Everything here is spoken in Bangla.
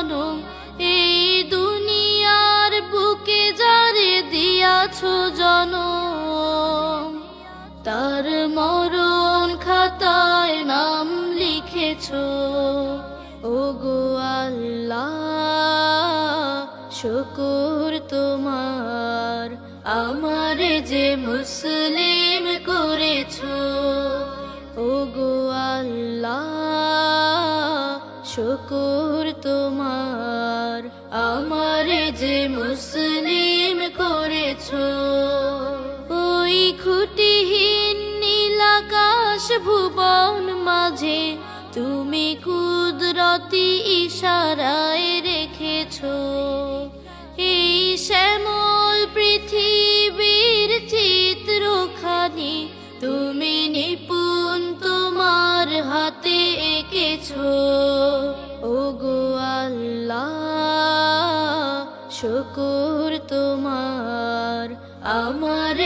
জনম এই দুনিয়ার বুকে যারে দিয়াছ জনম, তার মরণ খাতায় নাম লিখেছ। ও গো আল্লাহ, শুকুর তোমার, আমার যে মুসলিম করেছ। ও গো আল্লাহ শুকুর তোমার, আমার যে মুসলিম করেছ। ওই খুটিহীন নীলাকাশ ভুবন মাঝে তুমি কুদরতি ইশারায় রেখেছ। শুকুর তোমার আমার